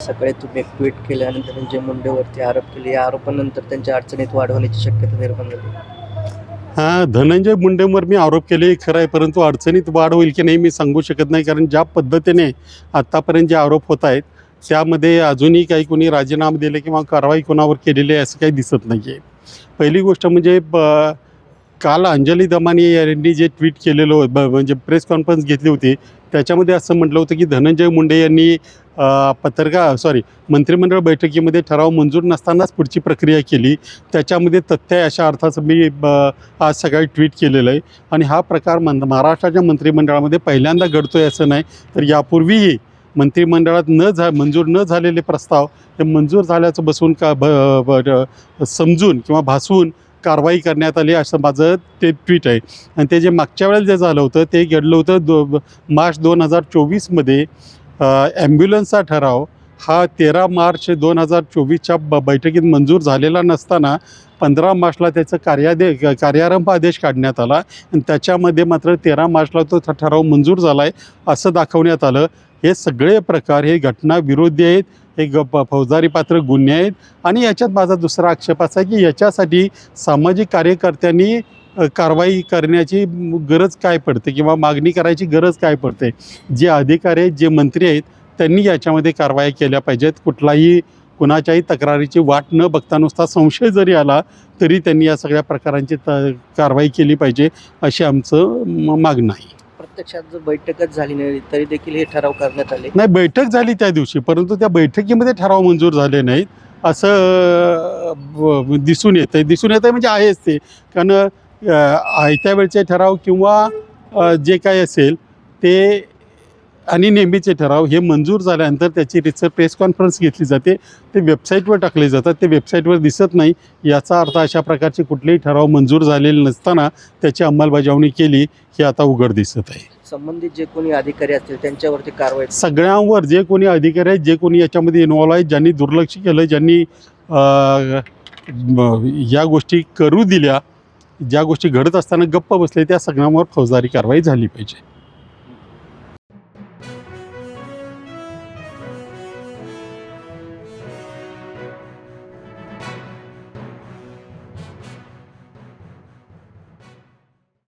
सकाळी तुम्ही एक ट्विट केल्यानंतर त्यांच्या मुंडेवरती आरोप केले. या आरोपानंतर त्यांच्या अडचणीत वाढ होण्याची शक्यता निर्माण झाली. हा धनंजय मुंडेंवर मी आरोप केले खरं आहे परंतु अडचणीत वाढ होईल की नाही मी सांगू शकत नाही कारण ज्या पद्धतीने आत्तापर्यंत जे आरोप होत आहेत त्यामध्ये अजूनही काही कोणी राजीनामा दिले किंवा कारवाई कोणावर केलेली आहे असं काही दिसत नाही आहे पहिली गोष्ट म्हणजे ब काल अंजली दमानी यांनी जे ट्विट केलेलं होतं ब म्हणजे प्रेस कॉन्फरन्स घेतली होती त्याच्यामध्ये असं म्हटलं होतं की धनंजय मुंडे यांनी पत्रकार सॉरी मंत्रिमंडळ बैठकीमध्ये ठराव मंजूर नसतानाच पुढची प्रक्रिया केली. त्याच्यामध्ये तथ्य आहे अशा अर्थाचं मी ब आज सकाळी ट्विट केलेलं आहे. आणि हा प्रकार मन महाराष्ट्राच्या मंत्रिमंडळामध्ये पहिल्यांदा घडतो आहे असं नाही तर यापूर्वीही मंत्रिमंडळात न झा मंजूर न झालेले प्रस्ताव हे मंजूर झाल्याचं बसून का ब ब- समजून किंवा भासवून कारवाई करण्यात आली असं माझं ते ट्विट आहे. आणि ते जे मागच्या वेळेला जे झालं होतं ते घडलं होतं दो मार्च दोन हजार चोवीसमध्ये. ॲम्ब्युलन्सचा ठराव हा तेरा मार्च दोन हजार चोवीसच्या ब बैठकीत मंजूर झालेला नसताना पंधरा मार्चला त्याचं कार्यादे कार्यारंभ आदेश काढण्यात आला. आणि त्याच्यामध्ये मात्र तेरा मार्चला तो ठराव मंजूर झाला आहे असं दाखवण्यात आलं. हे सगळे प्रकार हे घटना विरोधी आहेत हे ग फौजदारी पात्र गुन्हे आहेत. आणि याच्यात माझा दुसरा आक्षेप असा आहे की याच्यासाठी सामाजिक कार्यकर्त्यांनी कारवाई करण्याची गरज काय पडते किंवा मागणी करायची गरज काय पडते? जे अधिकारी आहेत जे मंत्री आहेत त्यांनी याच्यामध्ये कारवाई केल्या पाहिजेत. कुठलाही कुणाच्याही तक्रारीची वाट न बघता नुसता संशय जरी आला तरी त्यांनी या सगळ्या प्रकारांची त कारवाई केली पाहिजे अशी आमचं मागणं आहे. प्रत्यक्षात जर बैठकच झाली नाही तरी देखील हे ठराव करण्यात आले. नाही बैठक झाली त्या दिवशी परंतु त्या बैठकीमध्ये ठराव मंजूर झाले नाहीत असं दिसून येतं दिसून येतं म्हणजे आहेच ते. कारण आयत्या वेळचे ठराव किंवा जे काय असेल ते आणि नेहमीचे ठराव हे मंजूर झाल्यानंतर त्याची रिसर प्रेस कॉन्फरन्स घेतली जाते. ते वेबसाईटवर टाकले जातात. ते वेबसाईटवर दिसत नाही. याचा अर्थ अशा प्रकारचे कुठलेही ठराव मंजूर झालेले नसताना त्याची अंमलबजावणी केली हे आता उघड दिसत आहे. संबंधित जे कोणी अधिकारी असतील त्यांच्यावरती कारवाई सगळ्यांवर जे कोणी अधिकारी आहेत जे कोणी याच्यामध्ये इन्वॉल्व आहेत ज्यांनी दुर्लक्ष केलं ज्यांनी या गोष्टी करू दिल्या ज्या गोष्टी घडत असताना गप्प बसले त्या सगळ्यांवर फौजदारी कारवाई झाली पाहिजे.